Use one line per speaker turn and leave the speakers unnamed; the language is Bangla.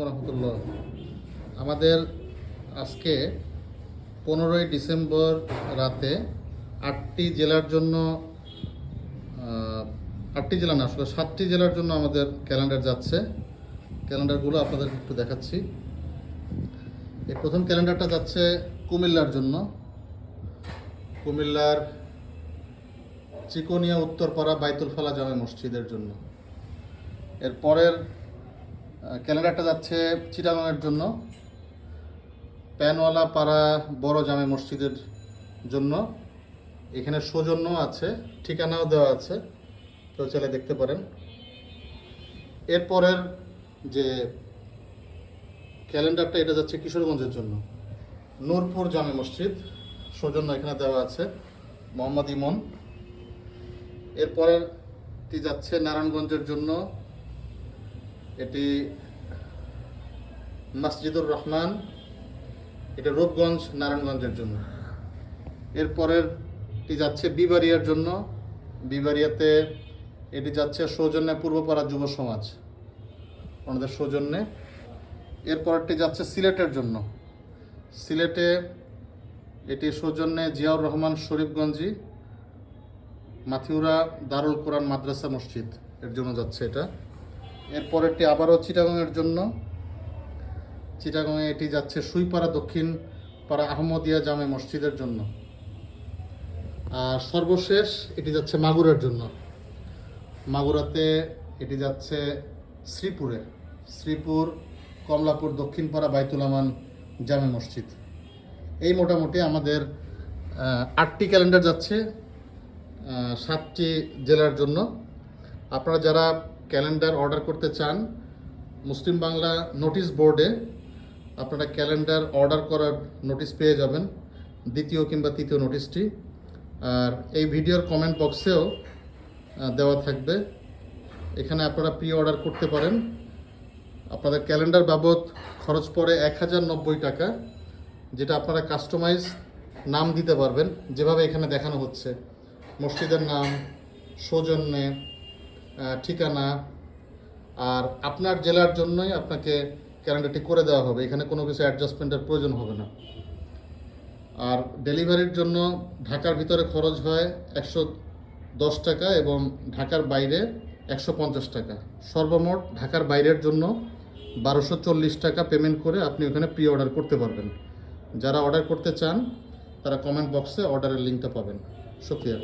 রহমতুল্লাহ। আমাদের আজকে পনেরোই ডিসেম্বর রাতে আটটি জেলার জন্য আটটি জেলা না, আসলে সাতটি জেলার জন্য আমাদের ক্যালেন্ডার যাচ্ছে। ক্যালেন্ডারগুলো আপনাদের একটু দেখাচ্ছি। এই প্রথম ক্যালেন্ডারটা যাচ্ছে কুমিল্লার জন্য। কুমিল্লার চিকনিয়া উত্তরপাড়া বাইতুল ফালা জামে মসজিদের জন্য। এর পরের ক্যালেন্ডারটা যাচ্ছে চিটাগাংয়ের জন্য। প্যানওয়ালা পাড়া বড় জামে মসজিদের জন্য। এখানে সৌজন্য আছে, ঠিকানাও দেওয়া আছে কেউ চাইলে দেখতে পারেন। এরপরের যে ক্যালেন্ডারটা, এটা যাচ্ছে কিশোরগঞ্জের জন্য। নূরপুর জামে মসজিদ, সৌজন্য এখানে দেওয়া আছে, মোহাম্মদ ইমন। এরপরেরটি যাচ্ছে নারায়ণগঞ্জের জন্য এটি মসজিদুর রহমান, এটা রূপগঞ্জ, নারায়ণগঞ্জের জন্য। এরপরেরটি যাচ্ছে বিবারিয়ার জন্য। বিবারিয়াতে এটি যাচ্ছে সৌজন্যে পূর্বপাড়া যুব সমাজ, ওনাদের সৌজন্যে। এরপরেরটি যাচ্ছে সিলেটের জন্য। সিলেটে এটি সৌজন্যে জিয়াউর রহমান শরীফগঞ্জি, মাথিউরা দারুল কোরআন মাদ্রাসা মসজিদ, এর জন্য যাচ্ছে এটা। এরপরেরটি আবারও চিটাগংয়ের জন্য। চিটাগংয়ে এটি যাচ্ছে সুইপাড়া দক্ষিণ পাড়া আহমদিয়া জামে মসজিদের জন্য। আর সর্বশেষ এটি যাচ্ছে মাগুরার জন্য। মাগুরাতে এটি যাচ্ছে শ্রীপুরে। শ্রীপুর, কমলাপুর দক্ষিণপাড়া বাইতুল আমান জামে মসজিদ। এই মোটামুটি আমাদের আটটি ক্যালেন্ডার যাচ্ছে সাতটি জেলার জন্য। আপনারা যারা ক্যালেন্ডার অর্ডার করতে চান, মুসলিম বাংলা নোটিশ বোর্ডে আপনারা ক্যালেন্ডার অর্ডার করার নোটিশ পেয়ে যাবেন, দ্বিতীয় কিংবা তৃতীয় নোটিশটি। আর এই ভিডিওর কমেন্ট বক্সেও দেওয়া থাকবে। এখানে আপনারা প্রি অর্ডার করতে পারেন। আপনাদের ক্যালেন্ডার বাবদ খরচ পড়ে এক হাজার নব্বই টাকা, যেটা আপনারা কাস্টমাইজ নাম দিতে পারবেন, যেভাবে এখানে দেখানো হচ্ছে। মসজিদের নাম, সৌজন্যে ঠিকানা আর আপনার জেলার জন্যই আপনাকে ক্যালেন্ডারটি করে দেওয়া হবে। এখানে কোনো কিছু অ্যাডজাস্টমেন্টের প্রয়োজন হবে না। আর ডেলিভারির জন্য ঢাকার ভিতরে খরচ হয় একশো দশ টাকা এবং ঢাকার বাইরে একশো পঞ্চাশ টাকা। সর্বমোট ঢাকার বাইরের জন্য বারোশো চল্লিশ টাকা পেমেন্ট করে আপনি ওখানে প্রি অর্ডার করতে পারবেন। যারা অর্ডার করতে চান, তারা কমেন্ট বক্সে অর্ডারের লিঙ্কটা পাবেন। শুক্রিয়া।